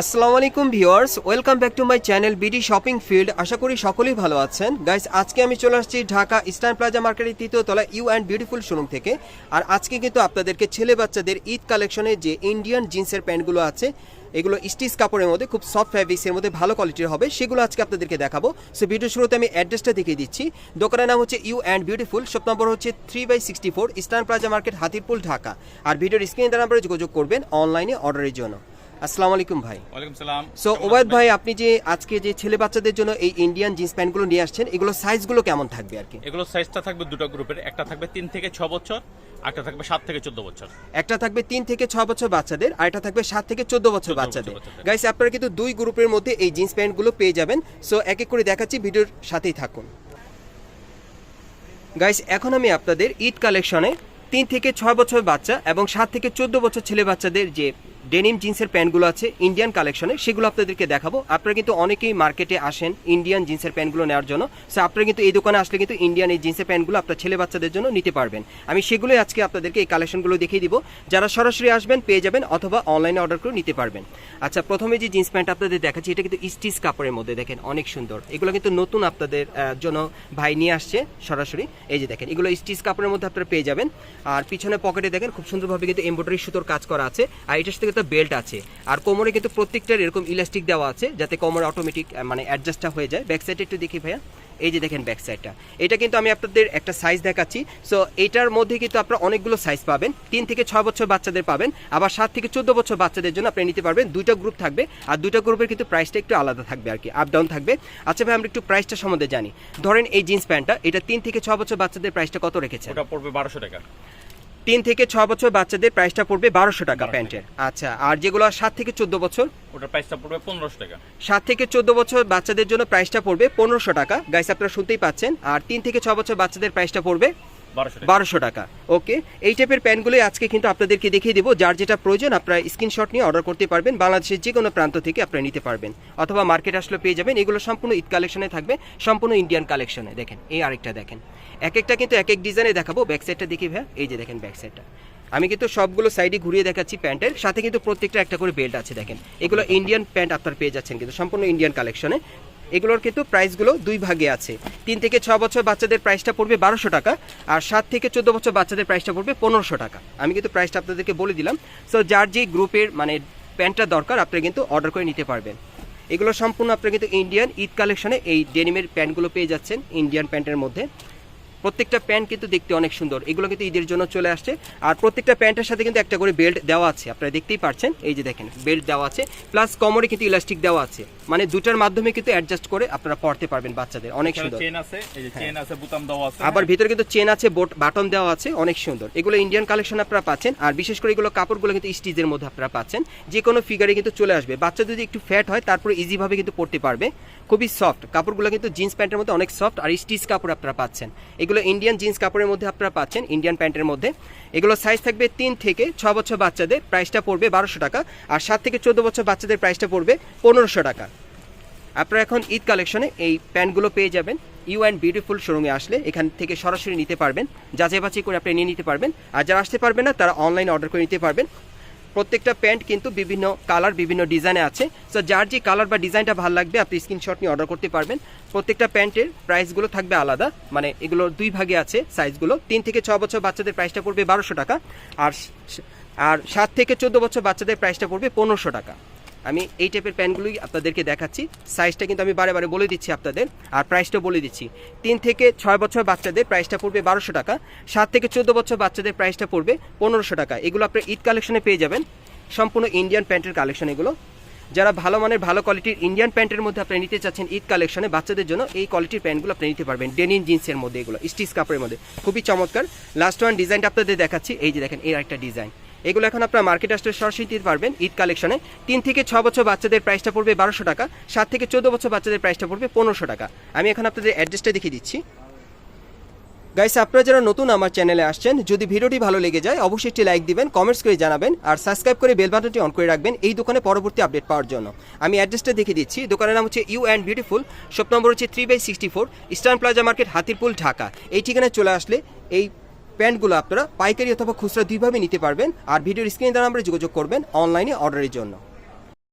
আসসালামু আলাইকুম viewers, welcome back to my channel BD shopping field আশা করি সকলেই ভালো আছেন। গাইস, আজকে আমি চলে আসছি ঢাকা ইস্টার্ন প্লাজা মার্কেটের তৃতীয় তলা ইউ অ্যান্ড বিউটিফুল শোরুম থেকে। আর আজকে কিন্তু আপনাদেরকে ছেলে বাচ্চাদের ঈদ কালেকশনে যে ইন্ডিয়ান জিন্সের প্যান্টগুলো আছে, এগুলো স্টিচ কাপড়ের মধ্যে, খুব সফট ফ্যাব্রিক্সের মধ্যে, ভালো কোয়ালিটির হবে, সেগুলো আজকে আপনাদেরকে দেখাবো। সো ভিডিও শুরুতে আমি অ্যাড্রেসটা দেখিয়ে দিচ্ছি। দোকানের নাম হচ্ছে you and beautiful shop number হচ্ছে three by sixty four eastern plaza market Hatirpool, Dhaka. আর ভিডিওর স্ক্রিনে দ্বারা নাম্বারে যোগাযোগ করবেন অনলাইনে অর্ডারের জন্য। আসসালামু আলাইকুম ভাই। ওয়ালাইকুম সালাম। সো ওবায়দ ভাই আপনি যে আজকে যে ছেলে বাচ্চাদের জন্য এই ইন্ডিয়ান জিন্স প্যান্টগুলো নিয়ে আসছেন এগুলো সাইজগুলো কেমন থাকবে আর কি? এগুলো সাইজটা থাকবে দুটো গ্রুপের একটা থাকবে তিন থেকে ছ বছর একটা থাকবে সাত থেকে চোদ্দ বছর। একটা থাকবে তিন থেকে ছ বছর বাচ্চাদের আর একটা থাকবে সাত থেকে চোদ্দ বছর 14 বাচ্চাদের। বাচ্চাদের। গাইস আপনারা কিন্তু দুই গ্রুপের মধ্যে এই জিন্স প্যান্টগুলো পেয়ে যাবেন। সো এক এক করে দেখাচ্ছি ভিডিওর সাথেই থাকুন। গাইস এখন আমি আপনাদের ঈদ কালেকশনে তিন থেকে ছয় বছর বাচ্চা এবং সাত থেকে চোদ্দ বছর ছেলে বাচ্চাদের যে ডেনিম জিন্সের প্যান্টগুলো আছে ইন্ডিয়ান কালেকশনে সেগুলো আপনাদেরকে দেখাবো। আপনারা কিন্তু অনেকেই মার্কেটে আসেন ইন্ডিয়ান জিন্সের প্যান্টগুলো নেওয়ার জন্য। সো আপনারা কিন্তু এই দোকানে আসলে কিন্তু ইন্ডিয়ান এই জিন্সের প্যান্টগুলো আপনার ছেলে বাচ্চাদের জন্য নিতে পারবেন। আমি সেগুলোই আজকে আপনাদেরকে এই কালেকশনগুলো দেখিয়ে দিব। যারা সরাসরি আসবেন, পেয়ে যাবেন অথবা অনলাইনে অর্ডার করে নিতে পারবেন। আচ্ছা প্রথমে যে জিন্স প্যান্ট আপনাদের দেখাচ্ছি, এটা কিন্তু স্টিচ কাপড়ের মধ্যে দেখেন, অনেক সুন্দর। এগুলো কিন্তু নতুন আপনাদের জন্য ভাই নিয়ে আসছে সরাসরি। এই যে দেখেন, এগুলো স্টিচ কাপড়ের মধ্যে আপনারা পেয়ে যাবেন। আর পিছনে পকেটে দেখেন, খুব সুন্দরভাবে কিন্তু এমব্রয়ডারি সুতোর কাজ করা আছে। আর এটার সাথে কিন্তু বেল্ট আছে। আর কোমরে কিন্তু প্রত্যেকটার এরকম ইলাস্টিক দেওয়া আছে, যাতে কোমরে অটোমেটিক মানে অ্যাডজাস্টটা হয়ে যায়। ব্যাক সাইডে একটু দেখি ভাইয়া। এই যে দেখেন ব্যাক সাইডটা এটা কিন্তু আমি আপনাদের একটা সাইজ দেখাচ্ছি। সো এটার মধ্যে কিন্তু আপনারা অনেকগুলো সাইজ পাবেন। তিন থেকে ছয় বছর বাচ্চাদের পাবেন। আবার সাত থেকে চোদ্দ বছর বাচ্চাদের জন্য আপনি নিতে পারবেন। দুইটা গ্রুপ থাকবে। আর দুইটা গ্রুপের কিন্তু প্রাইসটা একটু আলাদা থাকবে আর কি আপ ডাউন থাকবে। আচ্ছা ভাই, আমরা একটু প্রাইসটা সম্বন্ধে জানি। ধরেন এই জিন্স প্যান্টটা এটা তিন থেকে ছ বছর বাচ্চাদের প্রাইসটা কত রেখেছে ওটা পড়বে বারোশো টাকা। তিন থেকে ছ বছর বাচ্চাদের প্রাইসটা পড়বে বারোশো টাকা প্যান্টের। আচ্ছা আর যেগুলো সাত থেকে চোদ্দ বছর? ওটার প্রাইসটা পড়বে পনেরোশো টাকা। সাত থেকে চোদ্দ বছর বাচ্চাদের জন্য প্রাইসটা পড়বে পনেরোশো টাকা। গাইস আপনারা শুনতেই পাচ্ছেন আর তিন থেকে ছ বছর বাচ্চাদের প্রাইসটা পড়বে বারোশো টাকা। ওকে, এই টাইপের প্যান্টগুলোই আজকে কিন্তু আপনাদেরকে দেখিয়ে দেবো। যার যেটা প্রয়োজন, আপনারা স্ক্রিনশট নিয়ে অর্ডার করতে পারবেন। বাংলাদেশের যে কোনো প্রান্ত থেকে আপনারা নিতে পারবেন। অথবা মার্কেট আসলে পেয়ে যাবেন। এগুলো সম্পূর্ণ ঈদ কালেকশনে থাকবে। সম্পূর্ণ ইন্ডিয়ান কালেকশনে দেখেন, এই আরেকটা দেখেন। এক একটা কিন্তু এক এক ডিজাইনে দেখাবো। ব্যাক সাইডটা দেখি ভাই এই যে দেখেন ব্যাক সাইডটা আমি কিন্তু সবগুলো সাইডে ঘুরিয়ে দেখাচ্ছি প্যান্টের। সাথে কিন্তু প্রত্যেকটা একটা করে বেল্ট আছে, দেখেন। এগুলো ইন্ডিয়ান প্যান্ট আপনার পেয়ে যাচ্ছেন কিন্তু সম্পূর্ণ ইন্ডিয়ান কালেকশনে এগুলোর কিন্তু প্রাইসগুলো দুই ভাগে আছে। তিন থেকে ছ বছর বাচ্চাদের প্রাইসটা পড়বে বারোশো টাকা আর সাত থেকে চোদ্দ বছর বাচ্চাদের প্রাইসটা পড়বে পনেরোশো টাকা। আমি কিন্তু প্রাইসটা আপনাদেরকে বলে দিলাম। সো যার যে গ্রুপের মানে প্যান্টটা দরকার আপনারা কিন্তু অর্ডার করে নিতে পারবেন। এগুলো সম্পূর্ণ আপনারা কিন্তু ইন্ডিয়ান ঈদ কালেকশনে এই ডেনিমের প্যান্টগুলো পেয়ে যাচ্ছেন ইন্ডিয়ান প্যান্টের মধ্যে। প্রত্যেকটা প্যান্ট কিন্তু দেখতে অনেক সুন্দর। এগুলো কিন্তু ঈদের জন্য চলে আসছে। আর প্রত্যেকটা প্যান্টের সাথে কিন্তু একটা করে বেল্ট দেওয়া আছে। আপনারা দেখতেই পাচ্ছেন এই যে দেখেন বেল্ট দেওয়া আছে। প্লাস কমরে কিন্তু ইলাস্টিক দেওয়া আছে। মানে দুটার মাধ্যমে কিন্তু অ্যাডজাস্ট করে আপনারা পড়তে পারবেন বাচ্চাদের। অনেক সুন্দর। চেন আছে। এই যে চেন আছে বুতাম দেওয়া আছে। আবার ভিতরে কিন্তু চেন আছে বোট বাটন দেওয়া আছে। অনেক সুন্দর। এগুলো ইন্ডিয়ান কালেকশন আপনারা পাচ্ছেন। আর বিশেষ করে এগুলো কাপড়গুলো কিন্তু স্টিচের মধ্যে আপনারা পাচ্ছেন। যে কোনো ফিগারে কিন্তু চলে আসবে। বাচ্চা যদি একটু ফ্যাট হয় তারপরে ইজিভাবে কিন্তু পড়তে পারবে। খুবই সফট কাপড়গুলো কিন্তু জিন্স প্যান্টের মধ্যে অনেক সফট আর স্টিচ কাপড় আপনারা পাচ্ছেন। এগুলো ইন্ডিয়ান জিন্স কাপড়ের মধ্যে আপনারা পাচ্ছেন ইন্ডিয়ান প্যান্টের মধ্যে। এগুলো সাইজ থাকবে তিন থেকে ছ বছর বাচ্চাদের প্রাইসটা পড়বে বারোশো টাকা। আর সাত থেকে চোদ্দ বছর বাচ্চাদের প্রাইসটা পড়বে পনেরোশো টাকা। আপনারা এখন ঈদ কালেকশনে এই প্যান্টগুলো পেয়ে যাবেন। ইউ অ্যান্ড বিউটিফুল শোরুমে আসলে এখান থেকে সরাসরি নিতে পারবেন। যাচাই বাছাই করে আপনি নিয়ে নিতে পারবেন। আর যারা আসতে পারবেন না, তারা অনলাইনে অর্ডার করে নিতে পারবেন। প্রত্যেকটা প্যান্ট কিন্তু বিভিন্ন কালার, বিভিন্ন ডিজাইনে আছে। সো যার যে কালার বা ডিজাইনটা ভালো লাগবে, আপনি স্ক্রিনশট নিয়ে অর্ডার করতে পারবেন। প্রত্যেকটা প্যান্টের প্রাইসগুলো থাকবে আলাদা। মানে এগুলো দুই ভাগে আছে সাইজগুলো তিন থেকে ছ বছর বাচ্চাদের প্রাইসটা পড়বে বারোশো টাকা। আর আর সাত থেকে চোদ্দ বছর বাচ্চাদের প্রাইসটা পড়বে পনেরোশো টাকা। আমি এই টাইপের প্যান্টগুলোই আপনাদেরকে দেখাচ্ছি। সাইজটা কিন্তু আমি বারে বারে বলে দিচ্ছি আপনাদের। আর প্রাইসটা বলে দিচ্ছি। তিন থেকে ছয় বছর বাচ্চাদের প্রাইসটা পড়বে বারোশো টাকা। সাত থেকে চোদ্দ বছর বাচ্চাদের প্রাইসটা পড়বে পনেরোশো টাকা। এগুলো আপনার ঈদ কালেকশনে পেয়ে যাবেন। সম্পূর্ণ ইন্ডিয়ান প্যান্টের কালেকশন এগুলো। যারা ভালো মানের, ভালো কোয়ালিটির ইন্ডিয়ান প্যান্টের মধ্যে আপনি নিতে চাচ্ছেন ঈদ কালেকশনে বাচ্চাদের জন্য এই কোয়ালিটির প্যান্টগুলো আপনি নিতে পারবেন। ডেনিন জিন্সের মধ্যে এগুলো স্টিচ কাপড়ের মধ্যে। খুবই চমৎকার। লাস্ট ওয়ান ডিজাইনটা আপনাদের দেখাচ্ছি। এই যে দেখেন, এর একটা ডিজাইন এগুলো এখন আপনার মার্কেট আসলে সরাসরি দিতে পারবেন ঈদ কালেকশনে। তিন থেকে ছ বছর বাচ্চাদের প্রাইসটা পড়বে বারোশো টাকা, সাত থেকে চোদ্দ বছর বাচ্চাদের প্রাইসটা পড়বে পনেরোশো টাকা। আমি এখন আপনাদের অ্যাড্রেসটা দেখিয়ে দিচ্ছি। গাইস আপনারা যারা নতুন আমার চ্যানেলে আসছেন, যদি ভিডিওটি ভালো লেগে যায়, অবশ্যই একটি লাইক দিবেন কমেন্টস করে জানাবেন, আর সাবস্ক্রাইব করে বেল বাটনটি অন করে রাখবেন এই দোকানে পরবর্তী আপডেট পাওয়ার জন্য। আমি অ্যাড্রেসটা দেখিয়ে দিচ্ছি, দোকানের নাম হচ্ছে you and beautiful shop number হচ্ছে three by sixty four eastern plaza market Hatirpool, Dhaka. এই ঠিকানায় চলে আসলে এই প্যান্টগুলো আপনারা পাইকারি অথবা খুচরা দুইভাবে নিতে পারবেন। আর ভিডিওর স্ক্রিনে দ্বারা আমরা যোগাযোগ করবেন অনলাইনে অর্ডারের জন্য।